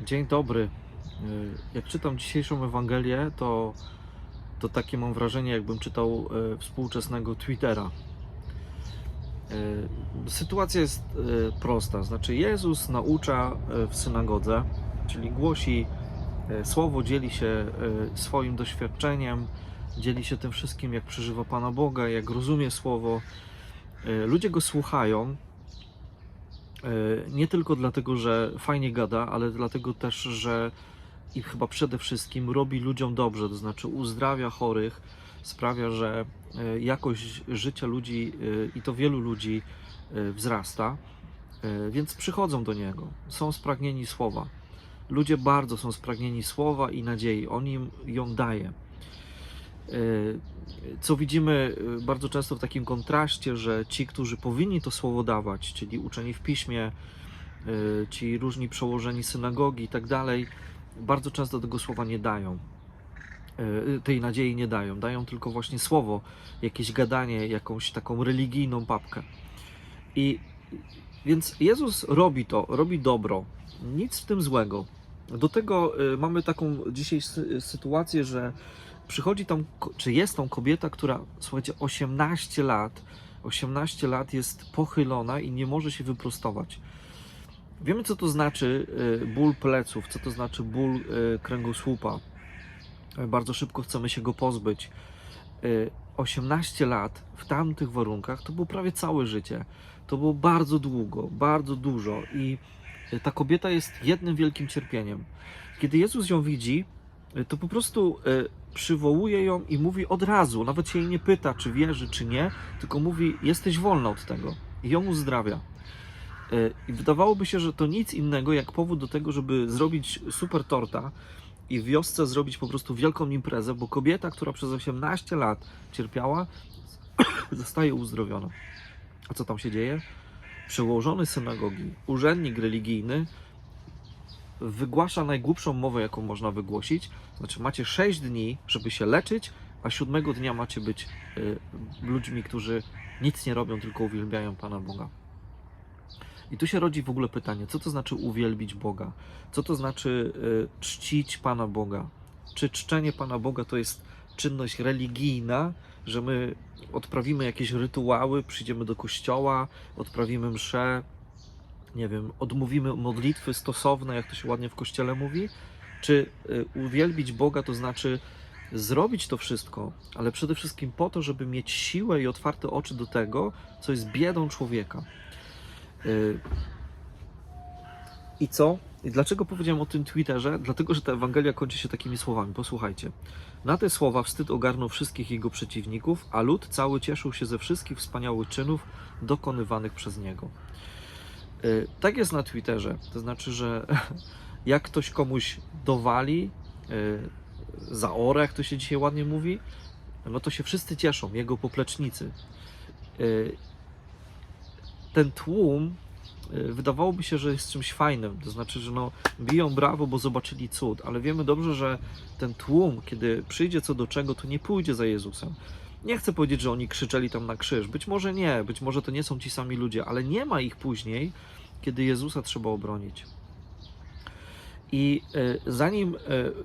Dzień dobry. Y, Jak czytam dzisiejszą Ewangelię, to, to takie mam wrażenie, jakbym czytał y, współczesnego Twittera. Y, Sytuacja jest prosta, znaczy Jezus naucza w synagodze, czyli głosi słowo, dzieli się swoim doświadczeniem, dzieli się tym wszystkim, jak przeżywa Pana Boga, jak rozumie słowo. Ludzie go słuchają, Nie tylko dlatego, że fajnie gada, ale dlatego też, że i chyba przede wszystkim robi ludziom dobrze, to znaczy uzdrawia chorych, sprawia, że e, jakość życia ludzi e, i to wielu ludzi e, wzrasta, E, więc przychodzą do niego, są spragnieni słowa. Ludzie bardzo są spragnieni słowa i nadziei, on im ją daje. E, Co widzimy e, bardzo często w takim kontraście, że ci, którzy powinni to słowo dawać, czyli uczeni w piśmie, e, ci różni przełożeni synagogi i tak dalej, bardzo często tego słowa nie dają. Tej nadziei nie dają. Dają tylko właśnie słowo, jakieś gadanie, jakąś taką religijną papkę. I więc Jezus robi to, robi dobro. Nic w tym złego. Do tego y, mamy taką dzisiaj sy- sytuację, że przychodzi tam, czy jest tam kobieta, która, słuchajcie, 18 lat, 18 lat jest pochylona i nie może się wyprostować. Wiemy, co to znaczy y, ból pleców, co to znaczy ból y, kręgosłupa. Y, Bardzo szybko chcemy się go pozbyć. Y, 18 lat w tamtych warunkach to było prawie całe życie. To było bardzo długo, bardzo dużo i ta kobieta jest jednym wielkim cierpieniem. Kiedy Jezus ją widzi, to po prostu y, przywołuje ją i mówi od razu, nawet się jej nie pyta, czy wierzy, czy nie, tylko mówi: Jesteś wolna od tego. I ją uzdrawia. Y, I wydawałoby się, że to nic innego jak powód do tego, żeby zrobić super torta i w wiosce zrobić po prostu wielką imprezę, bo kobieta, która przez 18 lat cierpiała, zostaje uzdrowiona. A co tam się dzieje? Przełożony synagogi, urzędnik religijny wygłasza najgłupszą mowę, jaką można wygłosić. Znaczy, macie 6 dni, żeby się leczyć, a siódmego dnia macie być y, ludźmi, którzy nic nie robią, tylko uwielbiają Pana Boga. I tu się rodzi w ogóle pytanie, co to znaczy uwielbić Boga? Co to znaczy y, czcić Pana Boga? Czy czczenie Pana Boga to jest czynność religijna, że my odprawimy jakieś rytuały, przyjdziemy do kościoła, odprawimy mszę, nie wiem, odmówimy modlitwy stosowne, jak to się ładnie w kościele mówi? Czy y, uwielbić Boga to znaczy zrobić to wszystko, ale przede wszystkim po to, żeby mieć siłę i otwarte oczy do tego, co jest biedą człowieka? Y, I co? I dlaczego powiedziałem o tym Twitterze? Dlatego, że ta Ewangelia kończy się takimi słowami. Posłuchajcie. Na te słowa wstyd ogarnął wszystkich jego przeciwników, a lud cały cieszył się ze wszystkich wspaniałych czynów dokonywanych przez niego. Y, Tak jest na Twitterze. To znaczy, że jak ktoś komuś dowali, y, zaora, jak to się dzisiaj ładnie mówi, no to się wszyscy cieszą, jego poplecznicy. Y, Ten tłum wydawałoby się, że jest czymś fajnym, to znaczy, że no, biją brawo, bo zobaczyli cud, ale wiemy dobrze, że ten tłum, kiedy przyjdzie co do czego, to nie pójdzie za Jezusem. Nie chcę powiedzieć, że oni krzyczeli tam na krzyż, być może nie, być może to nie są ci sami ludzie, ale nie ma ich później, kiedy Jezusa trzeba obronić. I e, zanim e,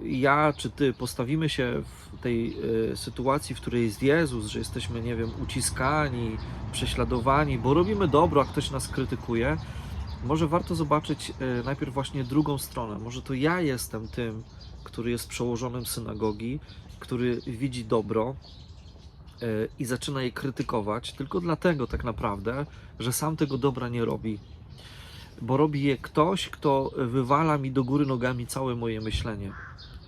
ja czy ty postawimy się w tej e, sytuacji, w której jest Jezus, że jesteśmy, nie wiem, uciskani, prześladowani, bo robimy dobro, a ktoś nas krytykuje, może warto zobaczyć najpierw właśnie drugą stronę. Może to ja jestem tym, który jest przełożonym synagogi, który widzi dobro i zaczyna je krytykować, tylko dlatego tak naprawdę, że sam tego dobra nie robi bo robi je ktoś, kto wywala mi do góry nogami całe moje myślenie.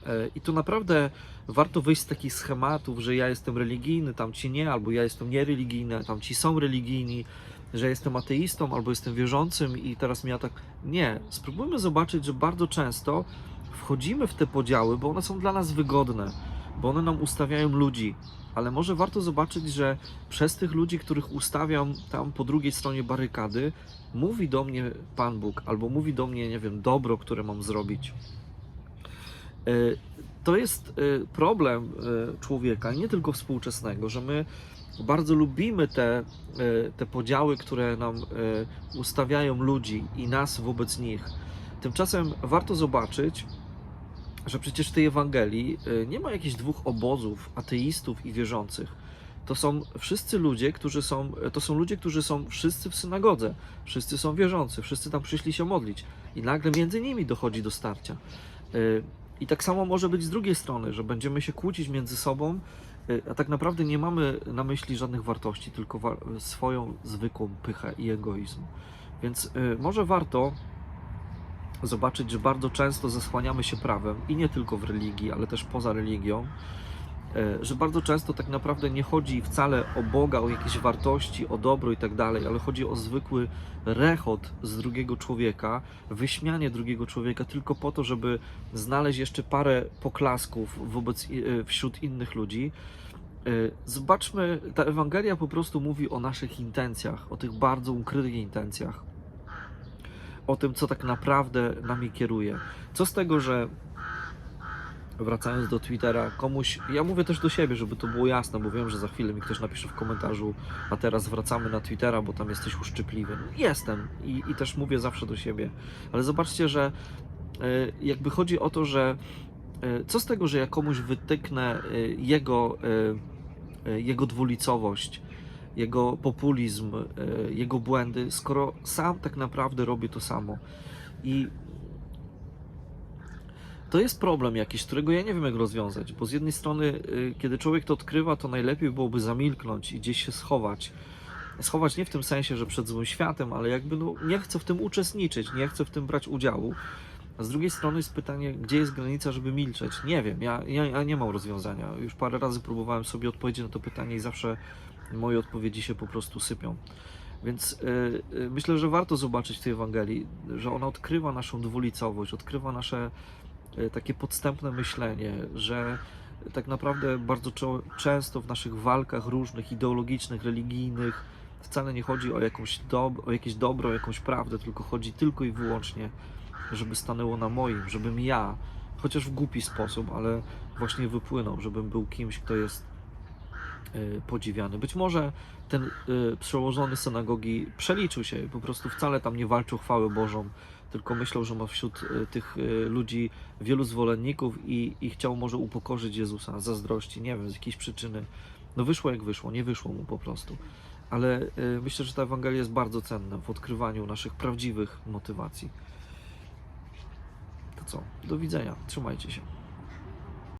E, I tu naprawdę warto wyjść z takich schematów, że ja jestem religijny, tam ci nie, albo ja jestem niereligijny, tam ci są religijni, że jestem ateistą, albo jestem wierzącym i teraz mi tak. Nie, spróbujmy zobaczyć, że bardzo często wchodzimy w te podziały, bo one są dla nas wygodne, bo one nam ustawiają ludzi. Ale może warto zobaczyć, że przez tych ludzi, których ustawiam tam po drugiej stronie barykady, mówi do mnie Pan Bóg, albo mówi do mnie, nie wiem, dobro, które mam zrobić. E, To jest e, problem e, człowieka, nie tylko współczesnego, że my bardzo lubimy te, te podziały, które nam ustawiają ludzi i nas wobec nich. Tymczasem warto zobaczyć, że przecież w tej Ewangelii y, nie ma jakichś dwóch obozów ateistów i wierzących. To są wszyscy ludzie, którzy są, to są ludzie, którzy są wszyscy w synagodze, wszyscy są wierzący, wszyscy tam przyszli się modlić i nagle między nimi dochodzi do starcia. Y, I tak samo może być z drugiej strony, że będziemy się kłócić między sobą, y, a tak naprawdę nie mamy na myśli żadnych wartości, tylko swoją zwykłą pychę i egoizm. Więc może warto zobaczyć, że bardzo często zasłaniamy się prawem i nie tylko w religii, ale też poza religią, e, że bardzo często tak naprawdę nie chodzi wcale o Boga, o jakieś wartości, o dobro i tak dalej, ale chodzi o zwykły rechot z drugiego człowieka, wyśmianie drugiego człowieka tylko po to, żeby znaleźć jeszcze parę poklasków wobec, e, wśród innych ludzi. E, Zobaczmy, ta Ewangelia po prostu mówi o naszych intencjach, o tych bardzo ukrytych intencjach o tym, co tak naprawdę nami kieruje. Co z tego, że wracając do Twittera, komuś, ja mówię też do siebie, żeby to było jasne, bo wiem, że za chwilę mi ktoś napisze w komentarzu, a teraz wracamy na Twittera, bo tam jesteś uszczypliwy. Jestem i, i też mówię zawsze do siebie, ale zobaczcie, że e, jakby chodzi o to, że e, co z tego, że ja komuś wytyknę e, jego, jego dwulicowość, jego populizm, e, jego błędy, skoro sam tak naprawdę robi to samo. I to jest problem jakiś, którego ja nie wiem jak rozwiązać, bo z jednej strony, y, kiedy człowiek to odkrywa, to najlepiej byłoby zamilknąć i gdzieś się schować. Schować nie w tym sensie, że przed złym światem, ale jakby no, nie chcę w tym uczestniczyć, nie chcę w tym brać udziału. A z drugiej strony jest pytanie, gdzie jest granica, żeby milczeć? Nie wiem, ja, ja, ja nie mam rozwiązania. Już parę razy próbowałem sobie odpowiedzieć na to pytanie i zawsze moje odpowiedzi się po prostu sypią. Więc y, y, myślę, że warto zobaczyć w tej Ewangelii, że ona odkrywa naszą dwulicowość, odkrywa nasze y, takie podstępne myślenie, że tak naprawdę bardzo często w naszych walkach różnych, ideologicznych, religijnych, wcale nie chodzi o, jakąś dob- o jakieś dobro, o jakąś prawdę, tylko chodzi tylko i wyłącznie, żeby stanęło na moim, żebym ja, chociaż w głupi sposób, ale właśnie wypłynął, żebym był kimś, kto jest y, podziwiany. Być może ten y, przełożony synagogi przeliczył się, po prostu wcale tam nie walczył chwałę Bożą, tylko myślał, że ma wśród y, tych ludzi wielu zwolenników i, i chciał może upokorzyć Jezusa zazdrości, nie wiem, z jakiejś przyczyny. No wyszło jak wyszło, nie wyszło mu po prostu. Ale myślę, że ta Ewangelia jest bardzo cenna w odkrywaniu naszych prawdziwych motywacji. Co? Do widzenia. Trzymajcie się.